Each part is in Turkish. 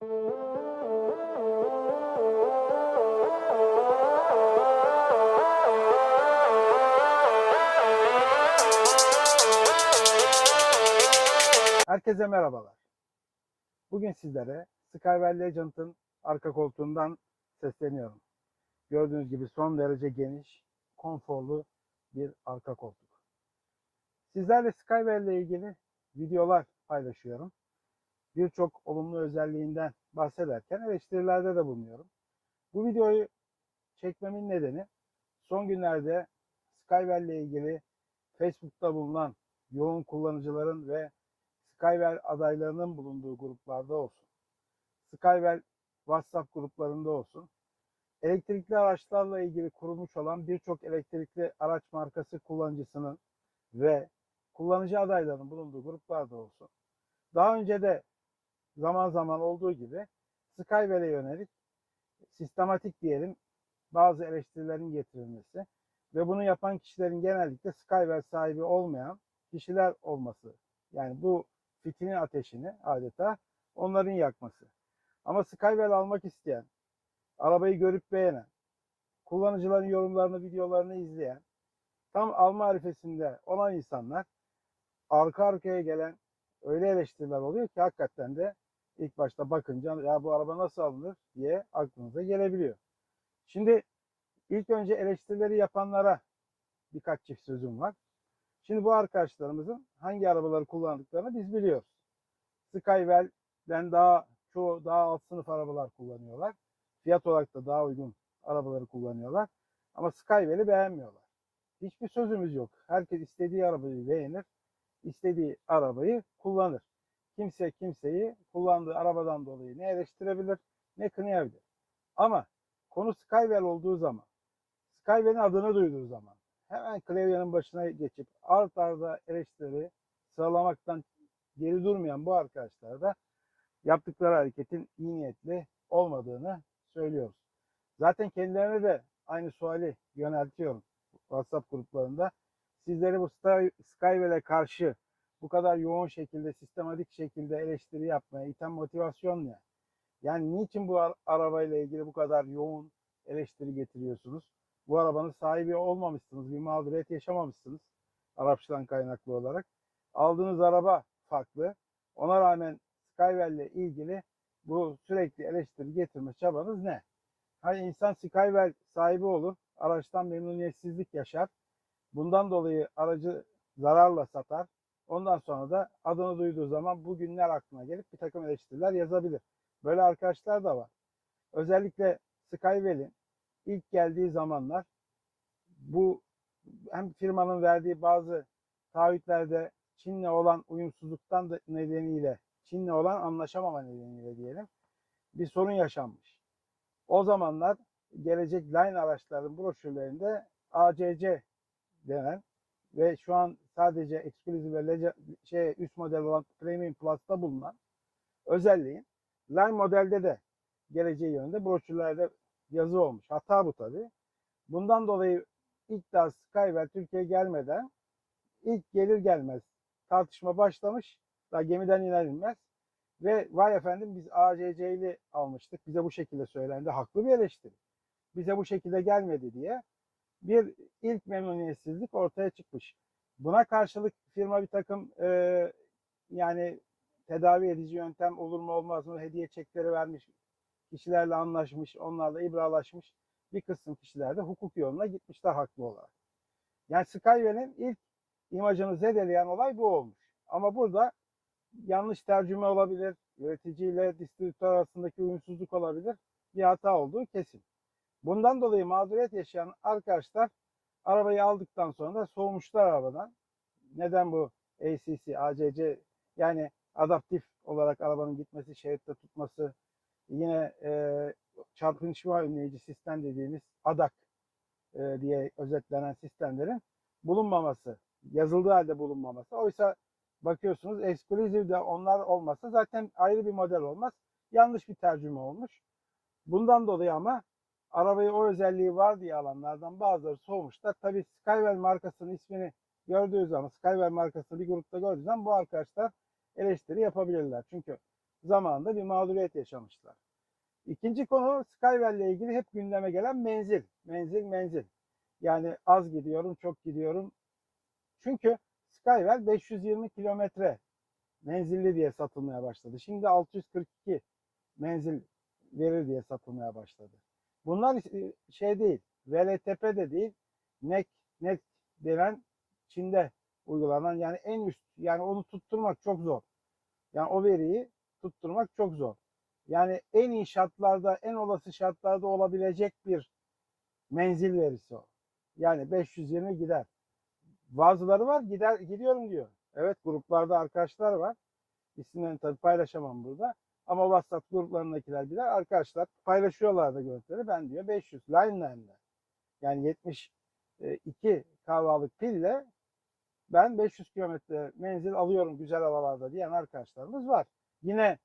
Herkese merhabalar. Bugün sizlere Skywell Legend'ın arka koltuğundan sesleniyorum. Gördüğünüz gibi son derece geniş, konforlu bir arka koltuk. Sizlerle Skywell ile ilgili videolar paylaşıyorum. Birçok olumlu özelliğinden bahsederken eleştirilerde de bulunuyorum. Bu videoyu çekmemin nedeni son günlerde Skywell ile ilgili Facebook'ta bulunan yoğun kullanıcıların ve Skywell adaylarının bulunduğu gruplarda olsun, Skywell WhatsApp gruplarında olsun, elektrikli araçlarla ilgili kurulmuş olan birçok elektrikli araç markası kullanıcısının ve kullanıcı adaylarının bulunduğu gruplarda olsun. Daha önce de zaman zaman olduğu gibi Skywell'e yönelik sistematik diyelim bazı eleştirilerin getirilmesi ve bunu yapan kişilerin genellikle Skywell sahibi olmayan kişiler olması. Yani bu fitilin ateşini adeta onların yakması. Ama Skywell almak isteyen, arabayı görüp beğenen, kullanıcıların yorumlarını, videolarını izleyen, tam alma arifesinde olan insanlar arka arkaya gelen öyle eleştiriler oluyor ki hakikaten de ilk başta bakınca ya bu araba nasıl alınır diye aklınıza gelebiliyor. Şimdi ilk önce eleştirileri yapanlara birkaç çift sözüm var. Şimdi bu arkadaşlarımızın hangi arabaları kullandıklarını biz biliyoruz. Skywell'den daha çoğu daha alt sınıf arabalar kullanıyorlar. Fiyat olarak da daha uygun arabaları kullanıyorlar. Ama Skywell'i beğenmiyorlar. Hiçbir sözümüz yok. Herkes istediği arabayı beğenir, istediği arabayı kullanır. Kimse kimseyi kullandığı arabadan dolayı ne eleştirebilir ne kınayabilir. Ama konu Skywell olduğu zaman, Skywell'in adını duyduğu zaman hemen klavyenin başına geçip art arda eleştiri sıralamaktan geri durmayan bu arkadaşlar da yaptıkları hareketin iyi niyetli olmadığını söylüyoruz. Zaten kendilerine de aynı suali yöneltiyorum WhatsApp gruplarında. Sizleri bu Skywell'e karşı bu kadar yoğun şekilde, sistematik şekilde eleştiri yapmaya iten motivasyon ne? Yani niçin bu arabayla ilgili bu kadar yoğun eleştiri getiriyorsunuz? Bu arabanın sahibi olmamışsınız, bir mağduriyet yaşamamışsınız Arapçadan kaynaklı olarak. Aldığınız araba farklı. Ona rağmen Skywell ile ilgili bu sürekli eleştiri getirme çabanız ne? Hani insan Skywell sahibi olur, araçtan memnuniyetsizlik yaşar. Bundan dolayı aracı zararla satar. Ondan sonra da adını duyduğu zaman bu günler aklına gelip bir takım eleştiriler yazabilir. Böyle arkadaşlar da var. Özellikle Skywell'in ilk geldiği zamanlar bu hem firmanın verdiği bazı taahhütlerde Çin'le olan uyumsuzluktan da nedeniyle, Çin'le olan anlaşamama nedeniyle diyelim bir sorun yaşanmış. O zamanlar gelecek line araçların broşürlerinde ACC denen ve şu an sadece Exclusive ve şey, üst model olan Premium Plus'ta bulunan özelliğin line modelde de geleceği yönünde broşürlerde yazı olmuş. Hata bu tabi. Bundan dolayı ilk daha Skywell Türkiye'ye gelmeden ilk gelir gelmez tartışma başlamış. Daha gemiden iner inmez. Ve vay efendim biz ACC'li almıştık. Bize bu şekilde söylendi. Haklı bir eleştiri. Bize bu şekilde gelmedi diye bir ilk memnuniyetsizlik ortaya çıkmış. Buna karşılık firma bir takım e, yani tedavi edici yöntem olur mu olmaz mı hediye çekleri vermiş, kişilerle anlaşmış, onlarla ibralaşmış bir kısım kişiler de hukuk yoluna gitmişler haklı olarak. Yani Skywell'in ilk imajını zedeleyen olay bu olmuş. Ama burada yanlış tercüme olabilir, üreticiyle distribütör arasındaki uyumsuzluk olabilir, bir hata olduğu kesin. Bundan dolayı mağduriyet yaşayan arkadaşlar arabayı aldıktan sonra da soğumuşlar arabadan. Neden bu ACC, ACC yani adaptif olarak arabanın gitmesi, şeritte tutması, yine e, çarpışma önleyici sistem dediğimiz ADAK e, diye özetlenen sistemlerin bulunmaması, yazıldığı halde bulunmaması. Oysa bakıyorsunuz Exclusive de onlar olmasa zaten ayrı bir model olmaz. Yanlış bir tercüme olmuş. Bundan dolayı ama arabayı o özelliği var diye alanlardan bazıları soğumuşlar. Tabii Skywell markasının ismini gördüğü zaman, Skywell markasını bir grupta gördüğü zaman bu arkadaşlar eleştiri yapabilirler. Çünkü zamanında bir mağduriyet yaşamışlar. İkinci konu Skywell ile ilgili hep gündeme gelen menzil. Menzil, menzil. Yani az gidiyorum, çok gidiyorum. Çünkü Skywell 520 kilometre menzilli diye satılmaya başladı. Şimdi 642 menzil verir diye satılmaya başladı. Bunlar e, şey değil, VLTP de değil, NEC, NEC denen Çin'de uygulanan yani en üst, yani onu tutturmak çok zor. Yani o veriyi tutturmak çok zor. Yani en iyi şartlarda, en olası şartlarda olabilecek bir menzil verisi o. Yani 520 gider. Bazıları var gider gidiyorum diyor. Evet gruplarda arkadaşlar var. İsimlerini tabii paylaşamam burada. Ama WhatsApp gruplarındakiler bilir. Arkadaşlar paylaşıyorlar da görüntüleri. Ben diyor 500 line line'le. Yani 72 kahvalık pille ben 500 kilometre menzil alıyorum güzel havalarda diyen arkadaşlarımız var. Yine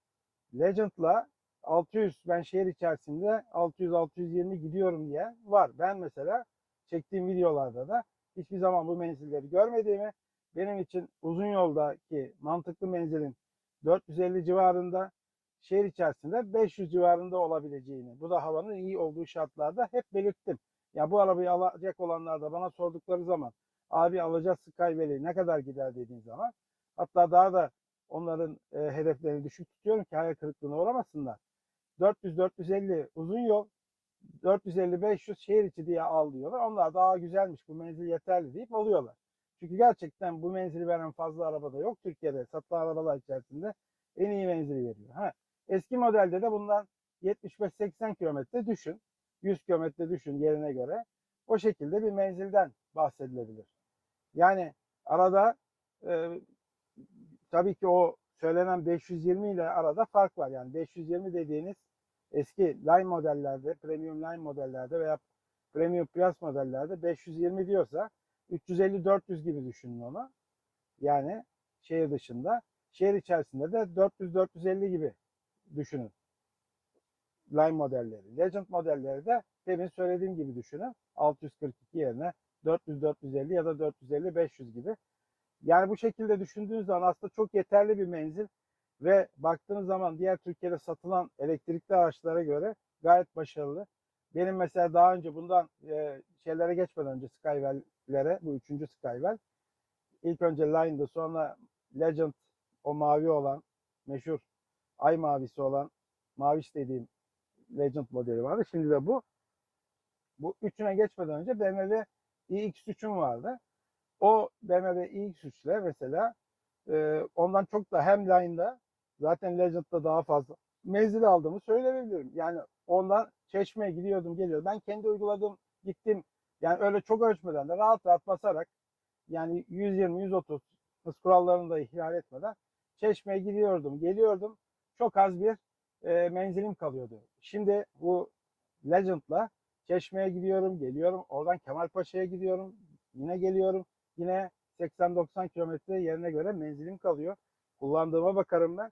Legend'la 600 ben şehir içerisinde 600-620 gidiyorum diye var. Ben mesela çektiğim videolarda da hiçbir zaman bu menzilleri görmediğimi benim için uzun yoldaki mantıklı menzilin 450 civarında şehir içerisinde 500 civarında olabileceğini, bu da havanın iyi olduğu şartlarda hep belirttim. Ya bu arabayı alacak olanlar da bana sordukları zaman abi alacağız Skywell'i ne kadar gider dediğin zaman hatta daha da onların e, hedeflerini düşük tutuyorum ki hayal kırıklığına uğramasınlar. 400-450 uzun yol 450-500 şehir içi diye al diyorlar. Onlar daha güzelmiş bu menzil yeterli deyip alıyorlar. Çünkü gerçekten bu menzili veren fazla arabada yok. Türkiye'de satılan arabalar içerisinde en iyi menzili veriyor. Ha, eski modelde de bundan 75-80 kilometre düşün. 100 kilometre düşün yerine göre. O şekilde bir menzilden bahsedilebilir. Yani arada e, tabii ki o söylenen 520 ile arada fark var. Yani 520 dediğiniz eski line modellerde, premium line modellerde veya premium plus modellerde 520 diyorsa 350-400 gibi düşünün onu. Yani şehir dışında. Şehir içerisinde de 400-450 gibi düşünün. Line modelleri. Legend modelleri de demin söylediğim gibi düşünün. 642 yerine 400-450 ya da 450-500 gibi. Yani bu şekilde düşündüğünüz zaman aslında çok yeterli bir menzil ve baktığınız zaman diğer Türkiye'de satılan elektrikli araçlara göre gayet başarılı. Benim mesela daha önce bundan e, şeylere geçmeden önce Skywell'lere, bu üçüncü Skywell. İlk önce Line'dı sonra Legend o mavi olan meşhur ay mavisi olan maviş dediğim Legend modeli vardı. Şimdi de bu. Bu üçüne geçmeden önce BMW iX3'üm vardı. O BMW iX3 ile mesela e, ondan çok da hem Line'da zaten Legend'da daha fazla menzil aldığımı söyleyebilirim. Yani ondan Çeşme'ye gidiyordum geliyordum. Ben kendi uyguladım gittim. Yani öyle çok ölçmeden de rahat rahat basarak yani 120-130 hız kurallarını da ihlal etmeden Çeşme'ye gidiyordum, geliyordum. Çok az bir e, menzilim kalıyordu. Şimdi bu Legend'la Çeşme'ye gidiyorum, geliyorum. Oradan Kemalpaşa'ya gidiyorum. Yine geliyorum. Yine 80-90 kilometre yerine göre menzilim kalıyor. Kullandığıma bakarım ben.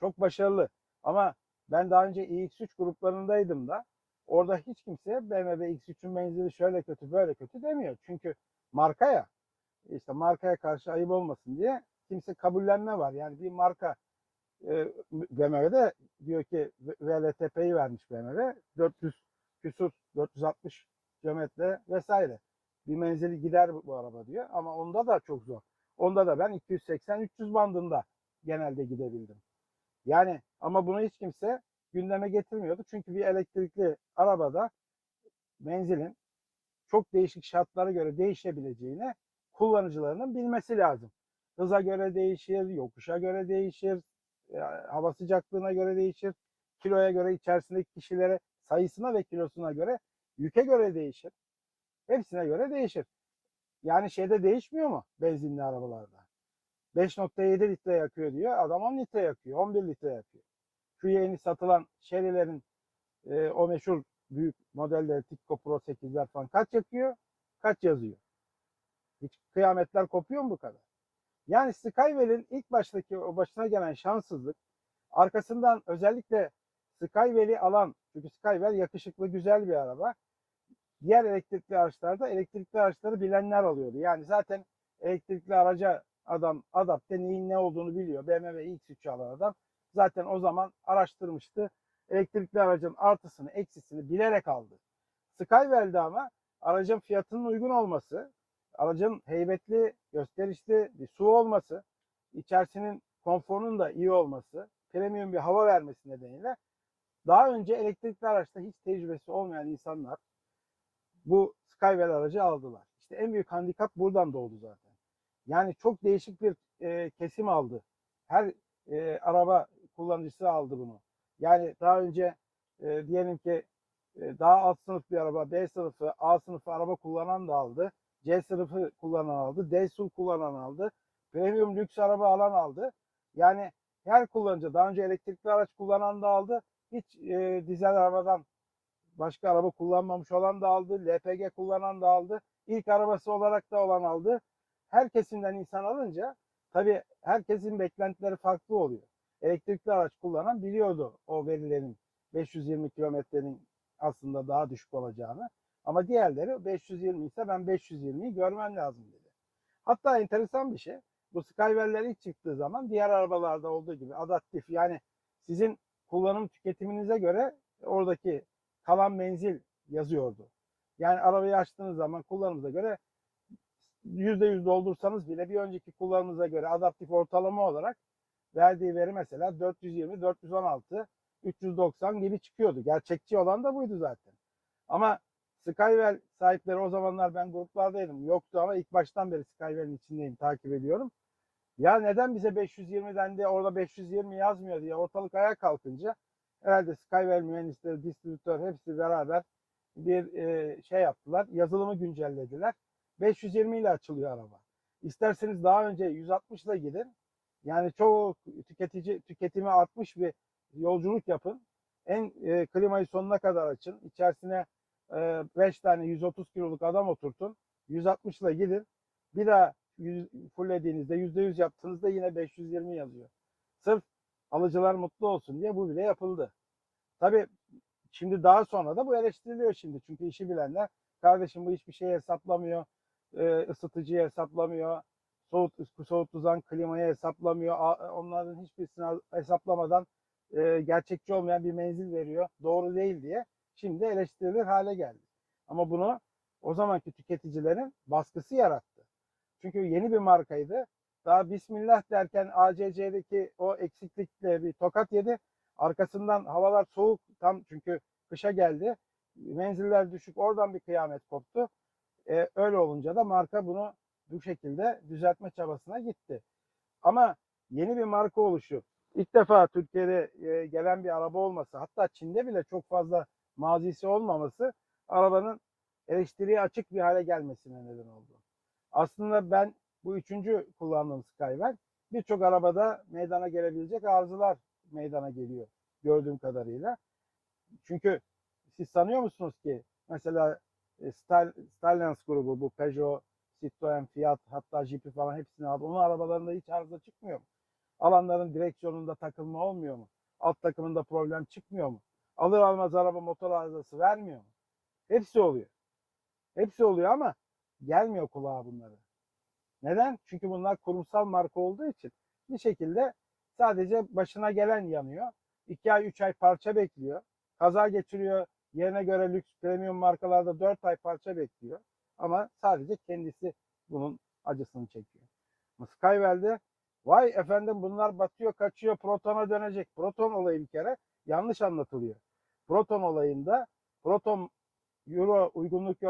Çok başarılı. Ama ben daha önce iX3 gruplarındaydım da orada hiç kimse BMW X3'ün menzili şöyle kötü böyle kötü demiyor. Çünkü marka ya işte markaya karşı ayıp olmasın diye kimse kabullenme var. Yani bir marka e, BMW'de diyor ki VLTP'yi vermiş BMW 400 küsur 460 kilometre vesaire bir menzili gider bu, araba diyor ama onda da çok zor. Onda da ben 280-300 bandında genelde gidebildim. Yani ama bunu hiç kimse gündeme getirmiyordu. Çünkü bir elektrikli arabada menzilin çok değişik şartlara göre değişebileceğini kullanıcılarının bilmesi lazım. Hıza göre değişir, yokuşa göre değişir, hava sıcaklığına göre değişir, kiloya göre içerisindeki kişilere sayısına ve kilosuna göre, yüke göre değişir. Hepsine göre değişir. Yani şeyde değişmiyor mu benzinli arabalarda? 5.7 litre yakıyor diyor. Adam 10 litre yakıyor. 11 litre yakıyor. Şu yeni satılan Chery'lerin e, o meşhur büyük modelleri Tikko Pro 8'ler falan kaç yakıyor? Kaç yazıyor? Hiç kıyametler kopuyor mu bu kadar? Yani Skywell'in ilk baştaki o başına gelen şanssızlık arkasından özellikle Skywell'i alan çünkü Skywell yakışıklı güzel bir araba. Diğer elektrikli araçlarda elektrikli araçları bilenler alıyordu. Yani zaten elektrikli araca adam adapte neyin ne olduğunu biliyor. BMW X3 alan adam zaten o zaman araştırmıştı. Elektrikli aracın artısını, eksisini bilerek aldı. Skywell'de ama aracın fiyatının uygun olması, aracın heybetli, gösterişli bir su olması, içerisinin konforunun da iyi olması, premium bir hava vermesi nedeniyle daha önce elektrikli araçta hiç tecrübesi olmayan insanlar bu Skywell aracı aldılar. İşte en büyük handikap buradan doğdu zaten. Yani çok değişik bir e, kesim aldı. Her e, araba kullanıcısı aldı bunu. Yani daha önce e, diyelim ki e, daha alt sınıf bir araba, B sınıfı, A sınıfı araba kullanan da aldı. C sınıfı kullanan aldı. D SUV kullanan aldı. Premium lüks araba alan aldı. Yani her kullanıcı daha önce elektrikli araç kullanan da aldı. Hiç e, dizel arabadan başka araba kullanmamış olan da aldı. LPG kullanan da aldı. İlk arabası olarak da olan aldı. Her kesimden insan alınca tabii herkesin beklentileri farklı oluyor. Elektrikli araç kullanan biliyordu o verilerin 520 kilometrenin aslında daha düşük olacağını. Ama diğerleri 520 ise ben 520'yi görmem lazım dedi. Hatta enteresan bir şey. Bu Skywell'ler ilk çıktığı zaman diğer arabalarda olduğu gibi adaptif yani sizin kullanım tüketiminize göre oradaki kalan menzil yazıyordu. Yani arabayı açtığınız zaman kullanımıza göre %100 doldursanız bile bir önceki kullanımınıza göre adaptif ortalama olarak verdiği veri mesela 420, 416, 390 gibi çıkıyordu. Gerçekçi olan da buydu zaten. Ama Skywell sahipleri o zamanlar ben gruplardaydım. Yoktu ama ilk baştan beri Skywell'in içindeyim, takip ediyorum. Ya neden bize 520'den de orada 520 yazmıyor diye ortalık ayağa kalkınca herhalde Skywell mühendisleri, distribütör hepsi beraber bir e, şey yaptılar. Yazılımı güncellediler. 520 ile açılıyor araba. İsterseniz daha önce 160 ile gidin. Yani çok tüketici tüketimi artmış bir yolculuk yapın. En e, klimayı sonuna kadar açın. İçerisine 5 tane 130 kiloluk adam oturtun. 160 ile gidin. Bir daha fullediğinizde %100 yaptığınızda yine 520 yazıyor. Sırf alıcılar mutlu olsun diye bu bile yapıldı. Tabii şimdi daha sonra da bu eleştiriliyor şimdi. Çünkü işi bilenler kardeşim bu hiçbir şey hesaplamıyor. E, ısıtıcıyı hesaplamıyor. Soğut, soğutudan klimayı hesaplamıyor. A- Onların hiçbirisini hesaplamadan e, gerçekçi olmayan bir menzil veriyor. Doğru değil diye şimdi eleştirilir hale geldi. Ama bunu o zamanki tüketicilerin baskısı yarattı. Çünkü yeni bir markaydı. Daha Bismillah derken ACC'deki o eksiklikle bir tokat yedi. Arkasından havalar soğuk tam çünkü kışa geldi. Menziller düşük oradan bir kıyamet koptu. E, öyle olunca da marka bunu bu şekilde düzeltme çabasına gitti. Ama yeni bir marka oluşu, ilk defa Türkiye'de e, gelen bir araba olması, hatta Çin'de bile çok fazla mazisi olmaması arabanın eleştiriye açık bir hale gelmesine neden oldu. Aslında ben bu üçüncü kullandığım Skywell birçok arabada meydana gelebilecek arızalar meydana geliyor gördüğüm kadarıyla. Çünkü siz sanıyor musunuz ki mesela e, Stal- Stallions grubu bu Peugeot, Citroen, Fiat hatta Jeep'i falan hepsini aldı. Onun arabalarında hiç arıza çıkmıyor mu? Alanların direksiyonunda takılma olmuyor mu? Alt takımında problem çıkmıyor mu? Alır almaz araba motor arızası vermiyor mu? Hepsi oluyor. Hepsi oluyor ama gelmiyor kulağa bunları. Neden? Çünkü bunlar kurumsal marka olduğu için bir şekilde sadece başına gelen yanıyor. 2 ay 3 ay parça bekliyor. Kaza geçiriyor. Yerine göre lüks premium markalarda 4 ay parça bekliyor. Ama sadece kendisi bunun acısını çekiyor. Skywell'de vay efendim bunlar batıyor kaçıyor protona dönecek. Proton olayı bir kere yanlış anlatılıyor. Proton olayında proton Euro uygunluk e,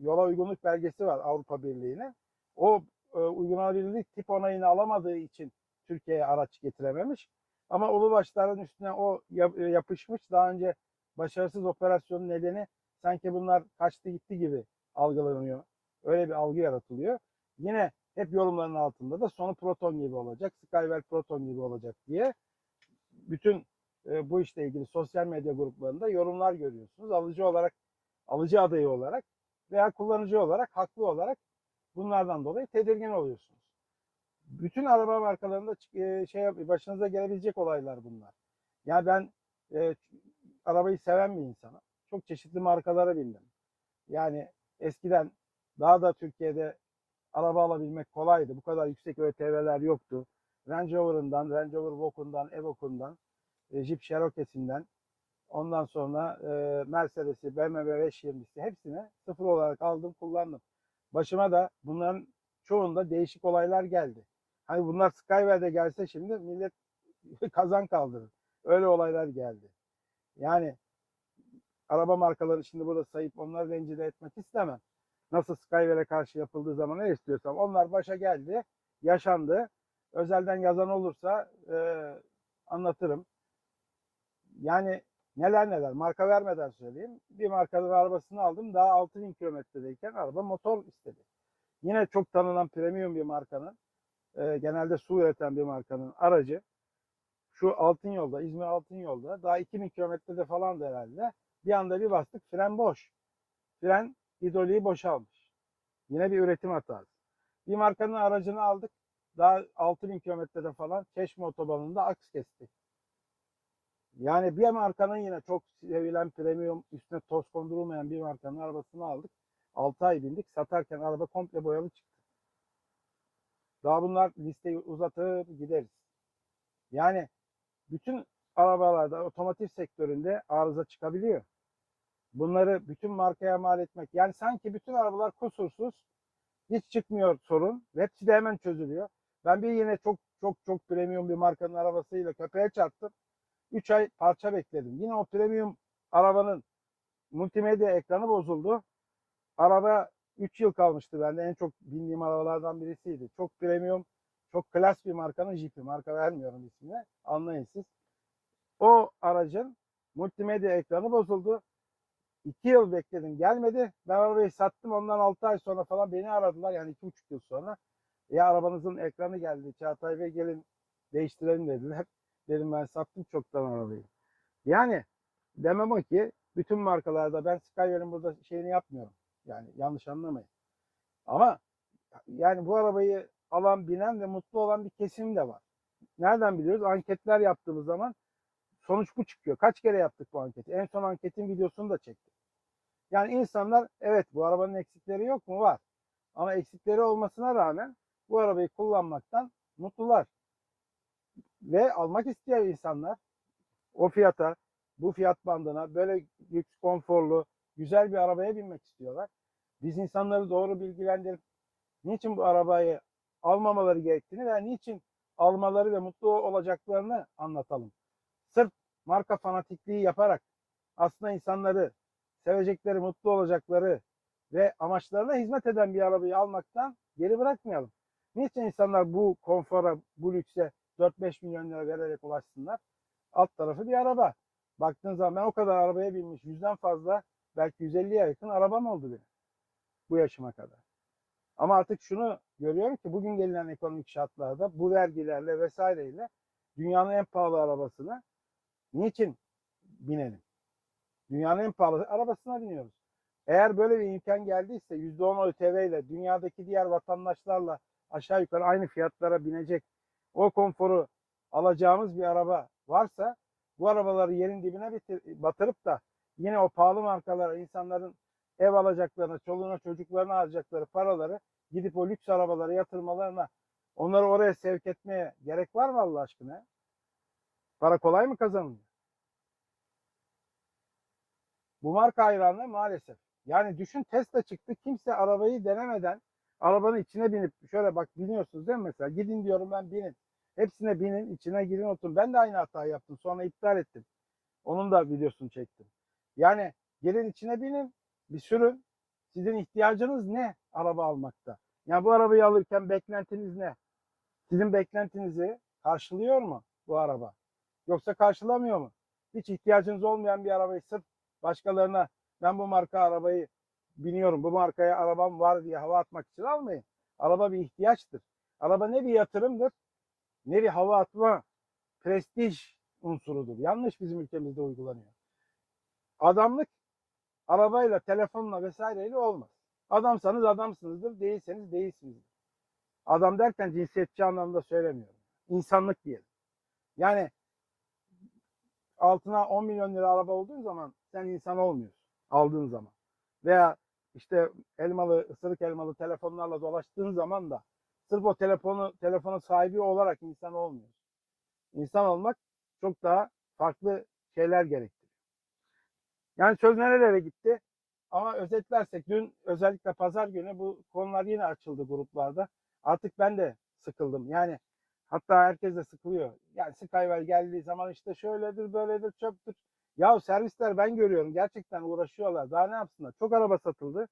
yola uygunluk belgesi var Avrupa Birliği'ne. O e, uygulanabilirlik tip onayını alamadığı için Türkiye'ye araç getirememiş. Ama Ulubaşların üstüne o yap- yapışmış. Daha önce başarısız operasyonun nedeni sanki bunlar kaçtı gitti gibi algılanıyor. Öyle bir algı yaratılıyor. Yine hep yorumların altında da sonu Proton gibi olacak, Skywell Proton gibi olacak diye bütün e, bu işle ilgili sosyal medya gruplarında yorumlar görüyorsunuz. Alıcı olarak, alıcı adayı olarak veya kullanıcı olarak, haklı olarak bunlardan dolayı tedirgin oluyorsunuz. Bütün araba markalarında e, şey başınıza gelebilecek olaylar bunlar. Yani ben e, arabayı seven bir insanım. Çok çeşitli markalara bindim. Yani eskiden daha da Türkiye'de araba alabilmek kolaydı. Bu kadar yüksek ÖTV'ler yoktu. Range Rover'ından, Range Rover Vogue'undan, Evoque'undan, Jeep Cherokee'sinden, ondan sonra e, Mercedes'i, BMW 520'si hepsini sıfır olarak aldım, kullandım. Başıma da bunların çoğunda değişik olaylar geldi. Hani bunlar Skyway'de gelse şimdi millet kazan kaldırır. Öyle olaylar geldi. Yani araba markaları şimdi burada sayıp onları rencide etmek istemem. Nasıl Skyway'e karşı yapıldığı zaman ne istiyorsam onlar başa geldi, yaşandı. Özelden yazan olursa e, anlatırım. Yani neler neler marka vermeden söyleyeyim. Bir markanın arabasını aldım daha 6000 kilometredeyken araba motor istedi. Yine çok tanınan premium bir markanın e, genelde su üreten bir markanın aracı şu Altın Yolda, İzmir Altın Yolda daha 2000 kilometrede falan da herhalde bir anda bir bastık fren boş. Fren hidroliği boşalmış. Yine bir üretim hatası. Bir markanın aracını aldık. Daha 6000 kilometrede falan Çeşme otobanında aks kesti. Yani bir markanın yine çok sevilen premium üstüne toz kondurulmayan bir markanın arabasını aldık. 6 ay bindik. Satarken araba komple boyalı çıktı. Daha bunlar listeyi uzatır gideriz. Yani bütün arabalarda otomotiv sektöründe arıza çıkabiliyor. Bunları bütün markaya mal etmek. Yani sanki bütün arabalar kusursuz. Hiç çıkmıyor sorun. Hepsi de hemen çözülüyor. Ben bir yine çok çok çok premium bir markanın arabasıyla köpeğe çarptım. 3 ay parça bekledim. Yine o premium arabanın multimedya ekranı bozuldu. Araba 3 yıl kalmıştı bende. En çok bindiğim arabalardan birisiydi. Çok premium, çok klas bir markanın Jeep'i. Marka vermiyorum ismini. Anlayın siz. O aracın multimedya ekranı bozuldu. 2 yıl bekledim gelmedi. Ben arabayı sattım. Ondan 6 ay sonra falan beni aradılar. Yani 2,5 yıl sonra. Ya arabanızın ekranı geldi. Çağatay Bey gelin değiştirelim dediler. Dedim ben sattım çoktan arabayı. Yani demem o ki bütün markalarda ben Skyway'in burada şeyini yapmıyorum. Yani yanlış anlamayın. Ama yani bu arabayı alan, binen ve mutlu olan bir kesim de var. Nereden biliyoruz? Anketler yaptığımız zaman sonuç bu çıkıyor. Kaç kere yaptık bu anketi? En son anketin videosunu da çektik. Yani insanlar evet bu arabanın eksikleri yok mu? Var. Ama eksikleri olmasına rağmen bu arabayı kullanmaktan mutlular. Ve almak isteyen insanlar o fiyata, bu fiyat bandına böyle lüks, konforlu, güzel bir arabaya binmek istiyorlar. Biz insanları doğru bilgilendirip niçin bu arabayı almamaları gerektiğini ve niçin almaları ve mutlu olacaklarını anlatalım. Sırf marka fanatikliği yaparak aslında insanları sevecekleri, mutlu olacakları ve amaçlarına hizmet eden bir arabayı almaktan geri bırakmayalım. Niçin insanlar bu konfora, bu lükse 4-5 milyon lira vererek ulaşsınlar? Alt tarafı bir araba. Baktığın zaman ben o kadar arabaya binmiş, yüzden fazla belki 150'ye yakın arabam oldu benim. Bu yaşıma kadar. Ama artık şunu görüyorum ki bugün gelinen ekonomik şartlarda bu vergilerle vesaireyle dünyanın en pahalı arabasına niçin binelim? Dünyanın en pahalı arabasına biniyoruz. Eğer böyle bir imkan geldiyse %10 ÖTV ile dünyadaki diğer vatandaşlarla aşağı yukarı aynı fiyatlara binecek o konforu alacağımız bir araba varsa bu arabaları yerin dibine bitir, batırıp da yine o pahalı markalara insanların ev alacaklarına, çoluğuna çocuklarına harcayacakları paraları gidip o lüks arabalara yatırmalarına onları oraya sevk etmeye gerek var mı Allah aşkına? Para kolay mı kazanılıyor? Bu marka hayranlığı maalesef. Yani düşün Tesla çıktı kimse arabayı denemeden arabanın içine binip şöyle bak biniyorsunuz değil mi mesela gidin diyorum ben binin. Hepsine binin içine girin oturun. Ben de aynı hatayı yaptım sonra iptal ettim. Onun da videosunu çektim. Yani gelin içine binin bir sürün. Sizin ihtiyacınız ne araba almakta? Yani bu arabayı alırken beklentiniz ne? Sizin beklentinizi karşılıyor mu bu araba? Yoksa karşılamıyor mu? Hiç ihtiyacınız olmayan bir arabayı sırf başkalarına ben bu marka arabayı biniyorum, bu markaya arabam var diye hava atmak için almayın. Araba bir ihtiyaçtır. Araba ne bir yatırımdır, ne bir hava atma, prestij unsurudur. Yanlış bizim ülkemizde uygulanıyor. Adamlık arabayla, telefonla vesaireyle olmaz. Adamsanız adamsınızdır, değilseniz değilsinizdir. Adam derken cinsiyetçi anlamda söylemiyorum. İnsanlık diyelim. Yani altına 10 milyon lira araba olduğu zaman sen insan olmuyorsun aldığın zaman. Veya işte elmalı, ısırık elmalı telefonlarla dolaştığın zaman da sırf o telefonu telefonun sahibi olarak insan olmuyor. İnsan olmak çok daha farklı şeyler gerektiriyor. Yani söz nerelere gitti? Ama özetlersek dün özellikle pazar günü bu konular yine açıldı gruplarda. Artık ben de sıkıldım. Yani hatta herkes de sıkılıyor. Yani Skywell geldiği zaman işte şöyledir böyledir çöptür. Ya servisler ben görüyorum gerçekten uğraşıyorlar. Daha ne yapsınlar? Çok araba satıldı.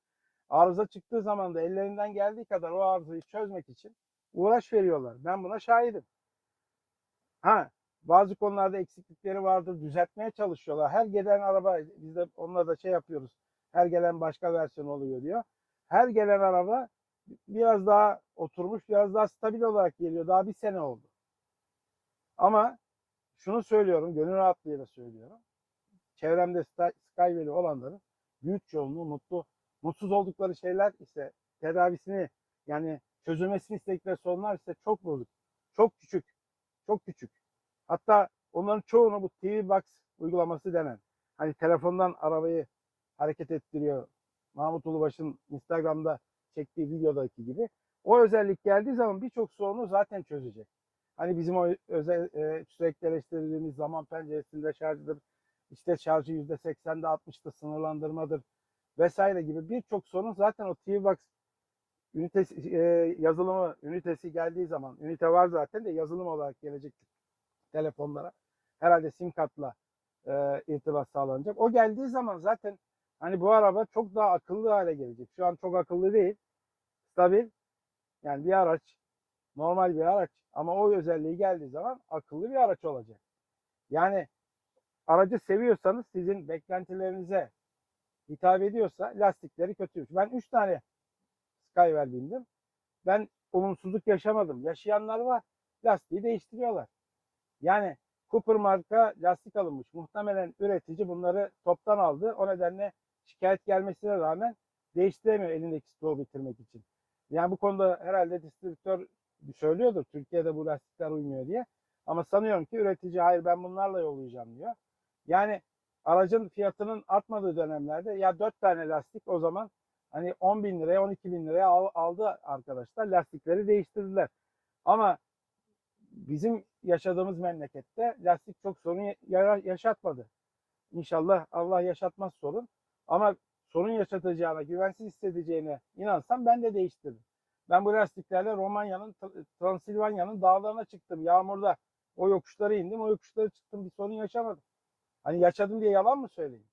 Arıza çıktığı zaman da ellerinden geldiği kadar o arızayı çözmek için uğraş veriyorlar. Ben buna şahidim. Ha bazı konularda eksiklikleri vardır. Düzeltmeye çalışıyorlar. Her gelen araba biz de onunla da şey yapıyoruz. Her gelen başka versiyon oluyor diyor. Her gelen araba biraz daha oturmuş, biraz daha stabil olarak geliyor. Daha bir sene oldu. Ama şunu söylüyorum, gönül rahatlığıyla söylüyorum. Çevremde Sky- Skyway'li olanların büyük çoğunluğu mutlu. Mutsuz oldukları şeyler ise tedavisini yani çözülmesini istedikleri sorunlar ise çok bozuk. Çok küçük. Çok küçük. Hatta onların çoğunu bu TV Box uygulaması denen hani telefondan arabayı hareket ettiriyor. Mahmut Ulubaş'ın Instagram'da çektiği videodaki gibi. O özellik geldiği zaman birçok sorunu zaten çözecek. Hani bizim o özel e, sürekli eleştirdiğimiz zaman penceresinde şarjıdır, işte şarjı %80'de 60'da sınırlandırmadır vesaire gibi birçok sorun zaten o T-Box ünitesi, e, yazılımı ünitesi geldiği zaman, ünite var zaten de yazılım olarak gelecek telefonlara. Herhalde sim kartla e, irtibat sağlanacak. O geldiği zaman zaten hani bu araba çok daha akıllı hale gelecek. Şu an çok akıllı değil. Stabil. Yani bir araç. Normal bir araç. Ama o özelliği geldiği zaman akıllı bir araç olacak. Yani aracı seviyorsanız sizin beklentilerinize hitap ediyorsa lastikleri kötüymüş. Ben 3 tane Skywell bindim. Ben olumsuzluk yaşamadım. Yaşayanlar var. Lastiği değiştiriyorlar. Yani Cooper marka lastik alınmış. Muhtemelen üretici bunları toptan aldı. O nedenle şikayet gelmesine rağmen değiştiremiyor elindeki stoğu bitirmek için. Yani bu konuda herhalde distribütör söylüyordur. Türkiye'de bu lastikler uymuyor diye. Ama sanıyorum ki üretici hayır ben bunlarla yollayacağım diyor. Yani aracın fiyatının artmadığı dönemlerde ya 4 tane lastik o zaman hani 10 bin liraya 12 bin liraya al- aldı arkadaşlar. Lastikleri değiştirdiler. Ama bizim yaşadığımız memlekette lastik çok sorun ya- yaşatmadı. İnşallah Allah yaşatmaz sorun. Ama sorun yaşatacağına, güvensiz hissedeceğine inansam ben de değiştiririm. Ben bu lastiklerle Romanya'nın, Transilvanya'nın dağlarına çıktım. Yağmurda o yokuşları indim, o yokuşları çıktım. Bir sorun yaşamadım. Hani yaşadım diye yalan mı söyleyeyim?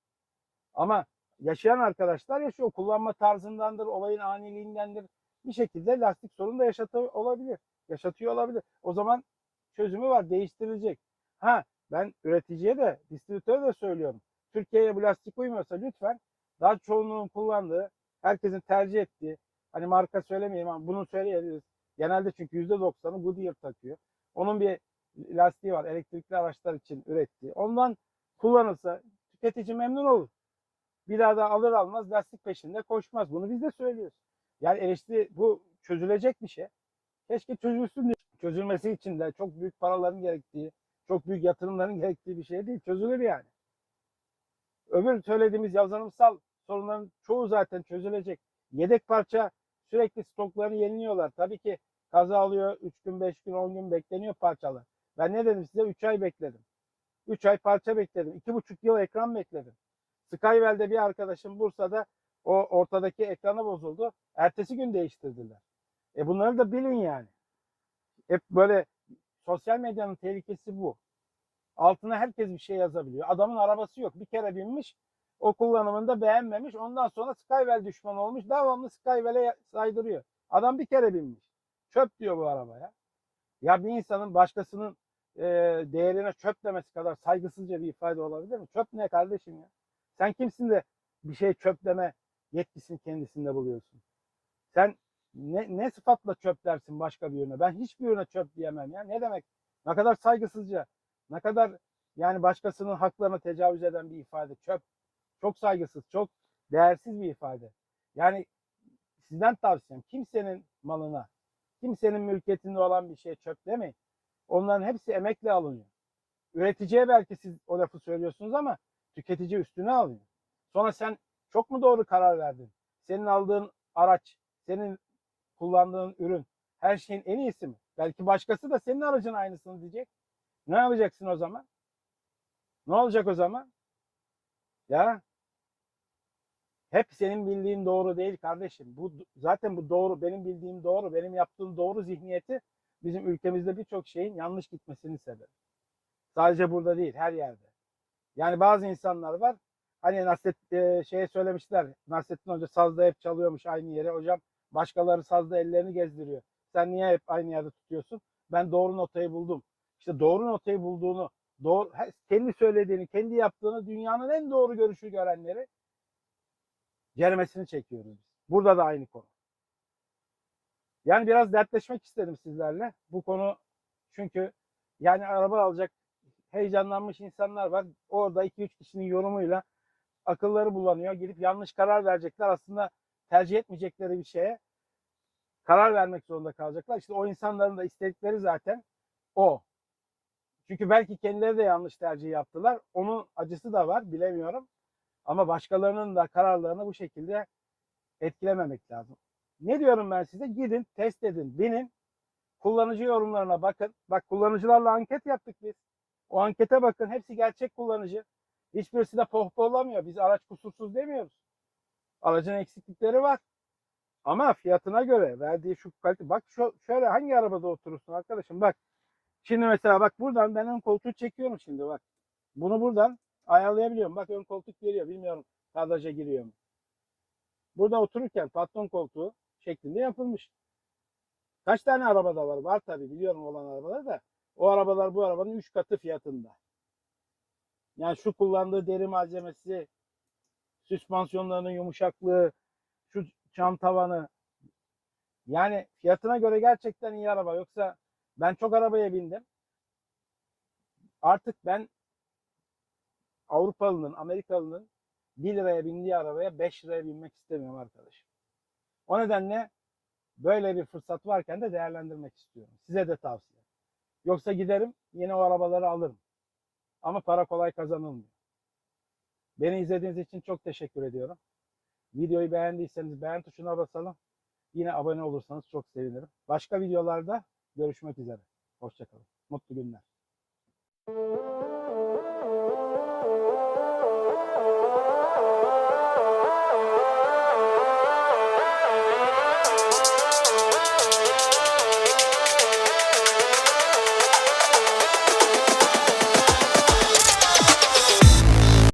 Ama yaşayan arkadaşlar yaşıyor. Kullanma tarzındandır, olayın aniliğindendir. Bir şekilde lastik sorunu da yaşatıyor olabilir. Yaşatıyor olabilir. O zaman çözümü var, değiştirilecek. Ha ben üreticiye de, distribütöre de söylüyorum. Türkiye'ye bu lastik uymuyorsa lütfen daha çoğunluğun kullandığı, herkesin tercih ettiği, hani marka söylemeyeyim ama bunu söyleyebiliriz. Genelde çünkü %90'ı Goodyear takıyor. Onun bir lastiği var elektrikli araçlar için ürettiği. Ondan kullanılsa tüketici memnun olur. Bir daha da alır almaz lastik peşinde koşmaz. Bunu biz de söylüyoruz. Yani eleştiri bu çözülecek bir şey. Keşke çözülsün diye. Çözülmesi için de çok büyük paraların gerektiği, çok büyük yatırımların gerektiği bir şey değil. Çözülür yani. Öbür söylediğimiz yazılımsal sorunların çoğu zaten çözülecek. Yedek parça sürekli stoklarını yeniliyorlar. Tabii ki kaza alıyor 3 gün, 5 gün, 10 gün bekleniyor parçalar. Ben ne dedim size? 3 ay bekledim. 3 ay parça bekledim. 2,5 yıl ekran bekledim. Skywell'de bir arkadaşım Bursa'da o ortadaki ekranı bozuldu. Ertesi gün değiştirdiler. E bunları da bilin yani. Hep böyle sosyal medyanın tehlikesi bu. Altına herkes bir şey yazabiliyor. Adamın arabası yok. Bir kere binmiş. O kullanımında beğenmemiş. Ondan sonra Skywell düşmanı olmuş. Devamlı Skywell'e saydırıyor. Adam bir kere binmiş. Çöp diyor bu arabaya. Ya bir insanın başkasının e, değerine çöp demesi kadar saygısızca bir ifade olabilir mi? Çöp ne kardeşim ya? Sen kimsin de bir şey çöp deme yetkisini kendisinde buluyorsun? Sen ne, ne sıfatla çöp dersin başka bir ürüne? Ben hiçbir ürüne çöp diyemem ya. Ne demek? Ne kadar saygısızca, ne kadar yani başkasının haklarına tecavüz eden bir ifade. Çöp. Çok saygısız, çok değersiz bir ifade. Yani sizden tavsiyem kimsenin malına, kimsenin mülkiyetinde olan bir şeye çöp demeyin. Onların hepsi emekle alınıyor. Üreticiye belki siz o lafı söylüyorsunuz ama tüketici üstüne alıyor. Sonra sen çok mu doğru karar verdin? Senin aldığın araç, senin kullandığın ürün her şeyin en iyisi mi? Belki başkası da senin aracın aynısını diyecek. Ne yapacaksın o zaman? Ne olacak o zaman? Ya hep senin bildiğin doğru değil kardeşim. Bu zaten bu doğru, benim bildiğim doğru, benim yaptığım doğru zihniyeti bizim ülkemizde birçok şeyin yanlış gitmesinin sebebi. Sadece burada değil, her yerde. Yani bazı insanlar var. Hani Nasret e, şeye söylemişler. Nasrettin Hoca sazda hep çalıyormuş aynı yere. Hocam başkaları sazda ellerini gezdiriyor. Sen niye hep aynı yerde tutuyorsun? Ben doğru notayı buldum. İşte doğru notayı bulduğunu, doğru kendi söylediğini, kendi yaptığını dünyanın en doğru görüşü görenleri ceremesini çekiyoruz biz. Burada da aynı konu. Yani biraz dertleşmek istedim sizlerle. Bu konu çünkü yani araba alacak heyecanlanmış insanlar var. Orada 2-3 kişinin yorumuyla akılları bulanıyor. Gidip yanlış karar verecekler. Aslında tercih etmeyecekleri bir şeye karar vermek zorunda kalacaklar. İşte o insanların da istedikleri zaten o. Çünkü belki kendileri de yanlış tercih yaptılar. Onun acısı da var bilemiyorum. Ama başkalarının da kararlarını bu şekilde etkilememek lazım. Ne diyorum ben size? Gidin, test edin, binin. Kullanıcı yorumlarına bakın. Bak kullanıcılarla anket yaptık biz. O ankete bakın. Hepsi gerçek kullanıcı. Hiçbirisi de pohpohlamıyor. Biz araç kusursuz demiyoruz. Aracın eksiklikleri var. Ama fiyatına göre verdiği şu kalite. Bak şu, şöyle hangi arabada oturursun arkadaşım? Bak. Şimdi mesela bak buradan ben ön koltuğu çekiyorum şimdi bak. Bunu buradan ayarlayabiliyorum. Bak ön koltuk geliyor. Bilmiyorum kadraja giriyor mu. Burada otururken patron koltuğu şeklinde yapılmış. Kaç tane arabada var? Var tabii biliyorum olan arabalar da. O arabalar bu arabanın 3 katı fiyatında. Yani şu kullandığı deri malzemesi, süspansiyonlarının yumuşaklığı, şu cam tavanı. Yani fiyatına göre gerçekten iyi araba. Yoksa ben çok arabaya bindim. Artık ben Avrupalının, Amerikalının 1 liraya bindiği arabaya 5 liraya binmek istemiyorum arkadaşım. O nedenle böyle bir fırsat varken de değerlendirmek istiyorum. Size de tavsiye. Yoksa giderim yine o arabaları alırım. Ama para kolay kazanılmıyor. Beni izlediğiniz için çok teşekkür ediyorum. Videoyu beğendiyseniz beğen tuşuna basalım. Yine abone olursanız çok sevinirim. Başka videolarda görüşmek üzere. Hoşçakalın. Mutlu günler.